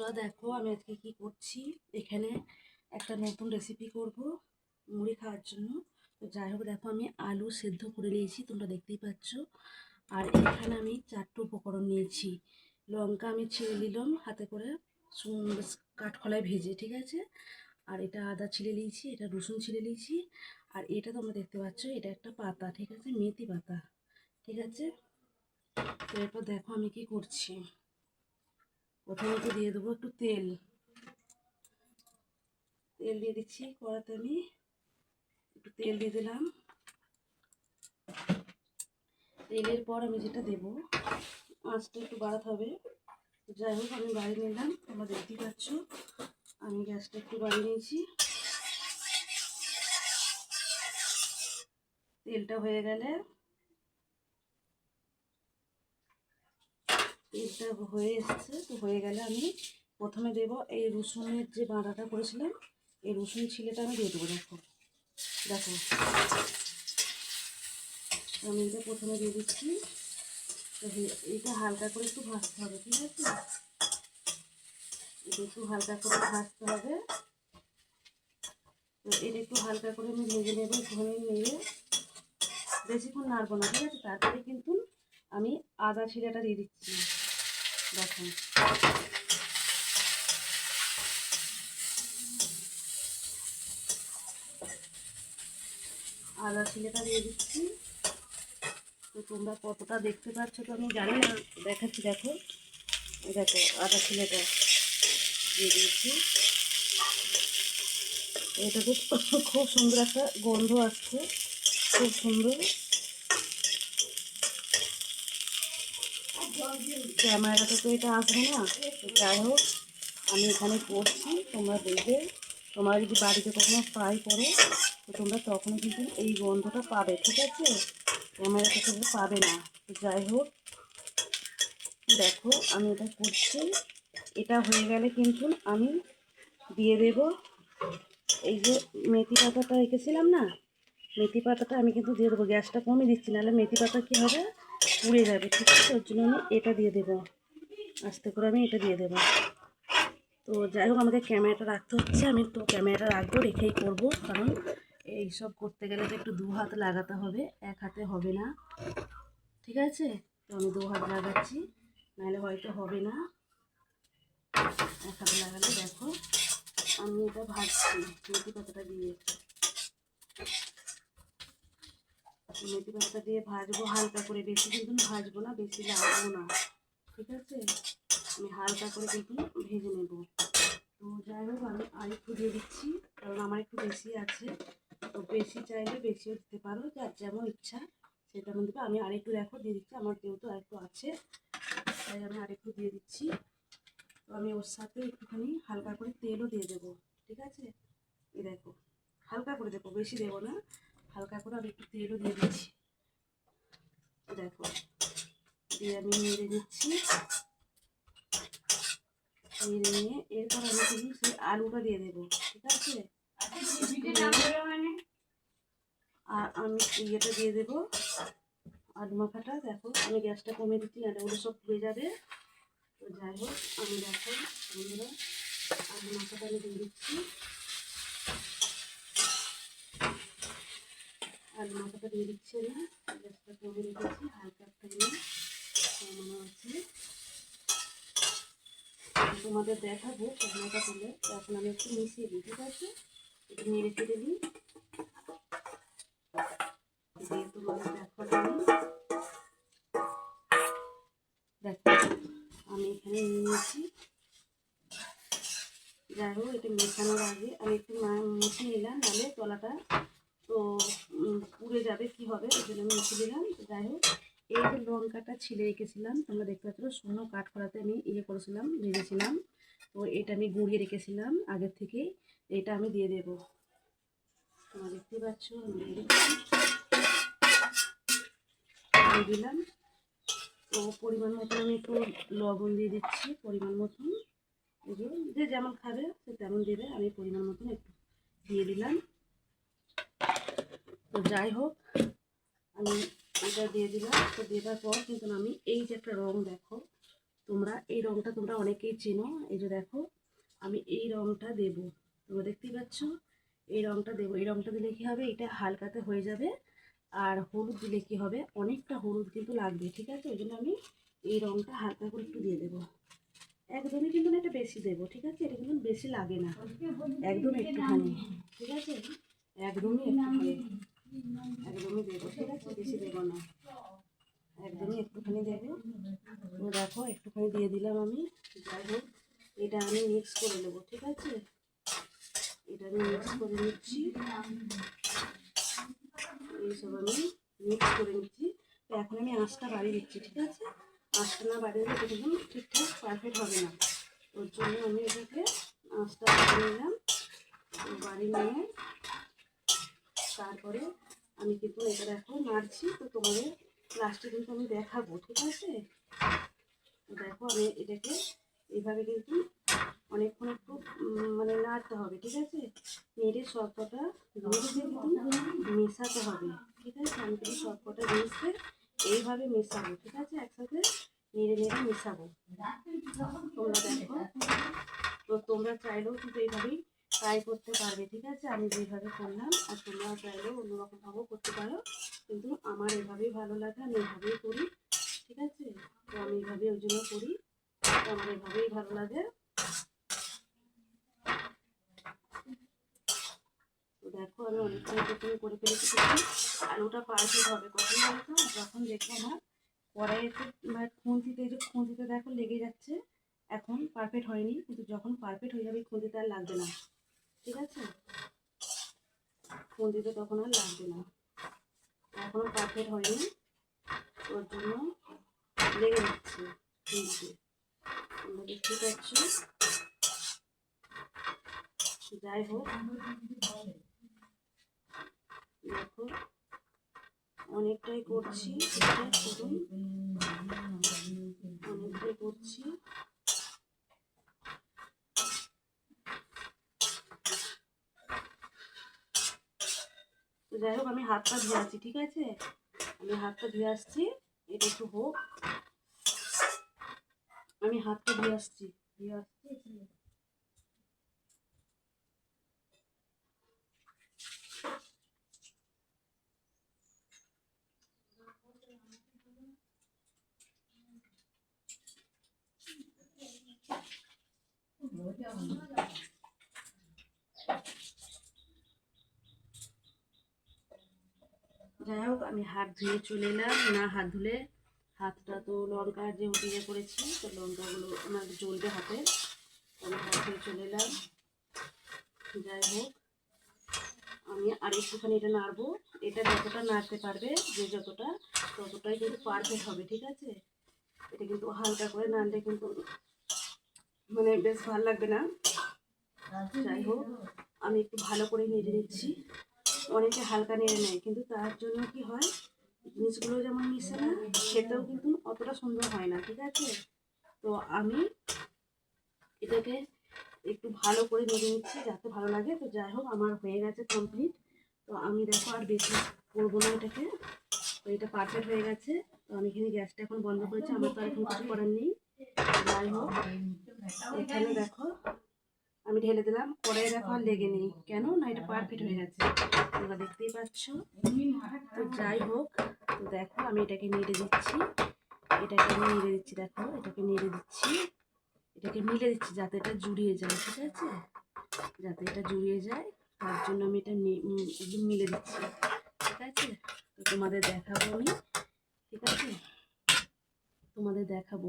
বন্ধুরা দেখো আমি আজকে কি করছি? এখানে একটা নতুন রেসিপি করব মুড়ি খাওয়ার জন্য। তো যাই হোক, দেখো আমি আলু সেদ্ধ করে নিয়েছি, তোমরা দেখতেই পাচ্ছ। আর এখানে আমি চারটে উপকরণ নিয়েছি। লঙ্কা আমি ছিঁড়ে নিলাম হাতে করে কাঠখোলায় ভেজে, ঠিক আছে? আর এটা আদা ছিঁড়ে নিয়েছি, এটা রসুন ছিঁড়ে নিয়েছি। আর এটা তোমরা দেখতে পাচ্ছ, এটা একটা পাতা, ঠিক আছে? মেথি পাতা, ঠিক আছে? তো এরপর দেখো আমি কি করছি। প্রথমত দিয়ে দেবো একটু তেল। তেল দিয়ে দিচ্ছি কড়াতে আমি। একটু তেল দিয়ে দিলাম। তেলের পর আমি যেটা দেব আঁচটা একটু বাড়াতে হবে। যাই হোক, আমি বাড়িয়ে নিলাম। তোমরা দেখতেই পাচ্ছ, আমি গ্যাসটা একটু বাড়িয়ে নিয়েছি। তেলটা হয়ে গেলে তেলটা হয়ে এসছে, তো হয়ে গেলে আমি প্রথমে দেব এই রসুনের যে বাঁধাটা করেছিলাম, এই রসুন ছিলেটা আমি দিয়ে দেবো, দেখো। দেখো। আমি এটা প্রথমে দিয়ে দিচ্ছি। এটা হালকা করে একটু ভাজতে হবে, ঠিক আছে? এটা একটু হালকা করে ভাজতে হবে। তো এটা একটু হালকা করে আমি ভেজে নেব ধনে নেড়ে। বেশিক্ষণ নাড়বো না, ঠিক আছে? তারপরে কিন্তু আমি আদা ছিঁড়াটা দিয়ে দিচ্ছি। দেখুন। আদা ছিলেটা দিয়ে দিচ্ছি। তো তোমরা কতটা দেখতে পাচ্ছ তো আমি জানি না, দেখাচ্ছি দেখো। দেখো, আদা ছিলেটা দিয়ে দিয়েছি। এটা তো খুব সুন্দর একটা গন্ধ আসছে, খুব সুন্দর। ক্যামেরাতে তো এটা আসবে না। তো যাই হোক, আমি এখানে করছি তোমরা দেখবে। তোমরা যদি বাড়িতে কখনো ফ্রাই করো তো তোমরা তখন কিন্তু এই গন্ধটা পাবে, ঠিক আছে? ক্যামেরাতে তোমরা পাবে না। তো যাই হোক, দেখো, আমি এটা করছি। এটা হয়ে গেলে কিন্তু আমি দিয়ে দেব। এই যে মেথি পাতাটা রেখেছিলাম না, মেথি পাতাটা আমি কিন্তু দিয়ে দেবো। গ্যাসটা কমে দিচ্ছি, নাহলে মেথি পাতা কী হবে? পুড়ে যাবে, ঠিক আছে? ওর জন্য আমি এটা দিয়ে দেবো। আস্তে করে আমি এটা দিয়ে দেবো। তো যাই হোক, আমাকে ক্যামেরাটা রাখতে হচ্ছে। আমি তো ক্যামেরাটা রাখব, রেখেই করব। কারণ এই সব করতে গেলে তো একটু দু হাত লাগাতে হবে। এক হাতে হবে না। ঠিক আছে? তো আমি দু হাত লাগাচ্ছি। নাহলে হয়তো হবে না। এক হাতে লাগালে দেখো, আমি এটা ভাজছি। মেথি পাতাটা দিয়ে। মেথি পাতাটা দিয়ে ভাজবো, হালকা করে বেশি কিন্তু ভাজবো না, বেশি লাগবো না। ঠিক আছে? আমি হালকা করে কিন্তু ভেজে নেব। তো যাই হোক, আমি আর একটু দিয়ে দিচ্ছি, কারণ আমার একটু বেশি আছে। তো বেশি চাইলে বেশিও দিতে পারো, যার যেমন ইচ্ছা সেটা মধ্যে আমি আরেকটু দেখো, দিয়ে দিচ্ছি, আমার যেহেতু আরেকটু আছে, তাই আমি আরেকটু দিয়ে দিচ্ছি। তো আমি ওর সাথে একটুখানি হালকা করে তেলও দিয়ে দেবো, ঠিক আছে? এই দেখো, হালকা করে দেবো, বেশি দেবো না। হালকা করে আমি একটু তেলও দিয়ে দিচ্ছি। দেখো, দিয়ে আমি নেড়ে দিচ্ছি নেড়ে নিয়ে এরপর আমি কিন্তু সেই আলুটা দিয়ে দেবো, ঠিক আছে? আর আমি ইয়েটা দিয়ে দেবো। আলু মাখাটা দেখো, আমি গ্যাসটা কমে দিচ্ছি, না ওগুলো সব পুড়ে যাবে। তো যাই হোক, আমি দেখো, বন্ধুরা আলু মাখাটা আমি দিয়ে দিচ্ছি। আলু মাখাটা দিয়ে দিচ্ছি আমি। গ্যাসটা কমে রেখেছি, হালকা ফ্লেমে আছে আমি তোমাদের দেখাবো রান্নাটা করলে। এখন আমি একটু মিশিয়ে দিই, ঠিক আছে? একটু নেড়ে চেড়ে দিই। দিয়ে তোমাদের দেখো, আমি এখানে নিয়েছি। যাই হোক, এটা মেশানোর আগে আমি একটু মুছে নিলাম, নাহলে তলাটা তো পুড়ে যাবে, কি হবে? ওই জন্য আমি মুছে দিলাম। যাই হোক, এই যে লঙ্কাটা ছিলে রেখেছিলাম, তোমরা দেখতে পাচ্ছ শুকনো কাঠ করাতে আমি ইয়ে করেছিলাম, ভেজেছিলাম। তো এটা আমি গুঁড়িয়ে রেখেছিলাম আগের থেকে। এটা আমি দিয়ে দেবো। তোমরা দেখতে পাচ্ছ দিয়ে দিলাম। তো পরিমাণ মতন আমি একটু লবণ দিয়ে দিচ্ছি, পরিমাণ মতন। যে যেমন খাবে, সে তেমন দেবে। আমি পরিমাণ মতন একটু দিয়ে দিলাম। তো যাই হোক, আমি এটা দিয়ে দিলাম। তো দেওয়ার পর কিন্তু আমি এই যে একটা রং দেখো, তোমরা এই রঙটা তোমরা অনেকেই চেনো। এই যে দেখো, আমি এই রঙটা দেব। তোমরা দেখতেই পাচ্ছ, এই রঙটা দেবো। এই রঙটা দিলে কি হবে? এটা হালকাতে হয়ে যাবে। আর হলুদ দিলে কি হবে? অনেকটা হলুদ কিন্তু লাগবে, ঠিক আছে? ওই জন্য আমি এই রঙটা হালকা করে একটু দিয়ে দেবো। একদমই কিন্তু এটা বেশি দেবো, ঠিক আছে? এটা কিন্তু বেশি লাগে না। একদম একটুখানি, ঠিক আছে? একদমই একটুখানি। একদমই দেবো ঠিক আছে বেশি দেবো না একদমই একটুখানি দেবো তো দেখো একটুখানি দিয়ে দিলাম আমি যাই হোক এটা আমি মিক্স করে নেব ঠিক আছে এটা আমি মিক্স করে নিচ্ছি এইসব আমি মিক্স করে নিচ্ছি তো এখন আমি আঁচটা বাড়িয়ে দিচ্ছি ঠিক আছে আঁচটা না বাড়িয়ে দিলে কিন্তু ঠিকঠাক পারফেক্ট হবে না ওর জন্য আমি এটাকে আঁচটা বাড়িয়ে নিলাম তো বাড়িয়ে নিয়ে তারপরে আমি কিন্তু এটা দেখো নাড়ছি তো তোমাদের লাস্টে কিন্তু আমি দেখাবো ঠিক আছে? দেখো আমি এটাকে এইভাবে কিন্তু অনেকক্ষণ একটু মানে নাড়তে হবে ঠিক আছে? নেড়ে সব কটা জিনিসকে কিন্তু মেশাতে হবে ঠিক আছে? আমি কিন্তু সব কটা জিনিসকে এইভাবে মেশাবো ঠিক আছে? একসাথে নেড়ে নেড়ে মেশাবো। তোমরা দেখো তো তোমরা চাইলেও কিন্তু এইভাবেই ট্রাই করতে পারবে, ঠিক আছে? আমি যেভাবে করলাম, আর তোমরা চাইলেও অন্যরকমভাবেও করতে পারো। কিন্তু আমার এভাবেই ভালো লাগে, আমি এভাবেই করি, ঠিক আছে? তো আমি এভাবে ওই জন্য করি, তো আমার এভাবেই ভালো লাগে। দেখো, আমি অনেকটা প্রথমে করে ফেলেছি কিন্তু আলুটা পারফেক্ট হবে কখন বলতো? যখন দেখব আমার কড়াইতে মানে এই যে খুন্তিতে দেখো লেগে যাচ্ছে, এখন পারফেক্ট হয়নি, কিন্তু যখন পারফেক্ট হয়ে যাবে খুন্তিতে আর লাগবে না। ঠিক আছে? খুন্তিতে তখন আর লাগবে না। এখনও পারফেক্ট হয়নি। ওর জন্য লেগে যাচ্ছে দেখতে পাচ্ছ। যাই হোক। দেখো, অনেকটাই করছি। ঠিকঠাক করুন অনেকটাই করছি তো যাই হোক, আমি হাতটা ধুয়ে আসছি, ঠিক আছে? আমি হাতটা ধুয়ে আসছি, এটা একটু হোক। আমি হাতটা ধুয়ে আসছি ধুয়ে আসছি যাই হোক আমি হাত ধুয়ে চলে এলাম। না হাত ধুলে হাতটা তো লঙ্কা যেহেতু ইয়ে করেছি, তো লঙ্কাগুলো আমার জ্বলবে হাতে। আমি হাত ধুয়ে চলে এলাম। যাই হোক, আমি আর একটুখানি এটা নাড়বো। এটা যতটা নাড়তে পারবে, যে যতটা, ততটাই কিন্তু পারফেক্ট হবে, ঠিক আছে? এটা কিন্তু হালকা করে নাড়লে কিন্তু মানে বেশ ভালো লাগবে না। যাই হোক, আমি একটু ভালো করে নেড়ে নিচ্ছি। অনেকে হালকা নেড়ে নেয়, কিন্তু তার জন্য কি হয়? জিনিসগুলো যেমন মিশে না খেতেও কিন্তু অতটা সুন্দর হয় না, ঠিক আছে? তো আমি এটাকে একটু ভালো করে নেড়ে নিচ্ছি যাতে ভালো লাগে। তো যাই হোক, আমার হয়ে গেছে কমপ্লিট তো আমি দেখো আর বেশি করব না এটাকে। তো এটা পারফেক্ট হয়ে গেছে। তো আমি এখানে গ্যাসটা এখন বন্ধ করেছি, আমার তো আর এখন কিছু করার নেই। যাই হোক, এখানে দেখো আমি ঢেলে দিলাম পরে দেখো লেগে নেই। কেন? না এটা পারফেক্ট হয়ে গেছে। তোমরা দেখতেই পাচ্ছ। তো যাই হোক তো দেখো আমি এটাকে নেড়ে দিচ্ছি। এটাকে আমি নেড়ে দিচ্ছি দেখো এটাকে নেড়ে দিচ্ছি। এটাকে মিলে দিচ্ছি যাতে এটা জুড়িয়ে যায় ঠিক আছে? যাতে এটা জুড়িয়ে যায় তার জন্য আমি এটা একদম মিলে দিচ্ছি ঠিক আছে? তো তোমাদের দেখাবো আমি ঠিক আছে? তোমাদের দেখাবো।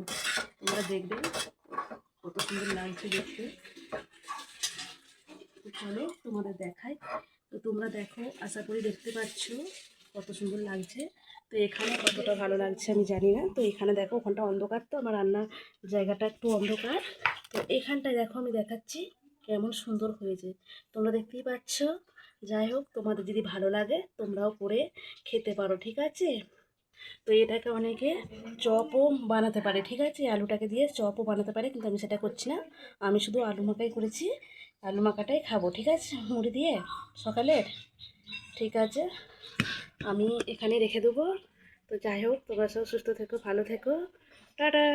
তোমরা দেখবে কত সুন্দর লাগছে দেখতে। চলো তোমাদের দেখাই। তো তোমরা দেখো, আশা করি দেখতে পাচ্ছ কত সুন্দর লাগছে। তো এখানে কতটা ভালো লাগছে আমি জানি না। তো এখানে দেখো, ওখানটা অন্ধকার তো, আমার রান্নার জায়গাটা একটু অন্ধকার। তো এখানটায় দেখো, আমি দেখাচ্ছি কেমন সুন্দর হয়েছে। তোমরা দেখতেই পাচ্ছ? যাই হোক, তোমাদের যদি ভালো লাগে, তোমরাও করে খেতে পারো, ঠিক আছে? তো এটাকে অনেকে চপও বানাতে পারে, ঠিক আছে? আলুটাকে দিয়ে চপও বানাতে পারে, কিন্তু আমি সেটা করছি না। আমি শুধু আলু মাখাই করেছি। আলু মাখাটাই খাব, ঠিক আছে? মুড়ি দিয়ে সকালের ঠিক আছে। আমি এখানে রেখে দেবো। তো যাই হোক, তোমরা সব সুস্থ থেকো, ভালো থেকো। টাটা!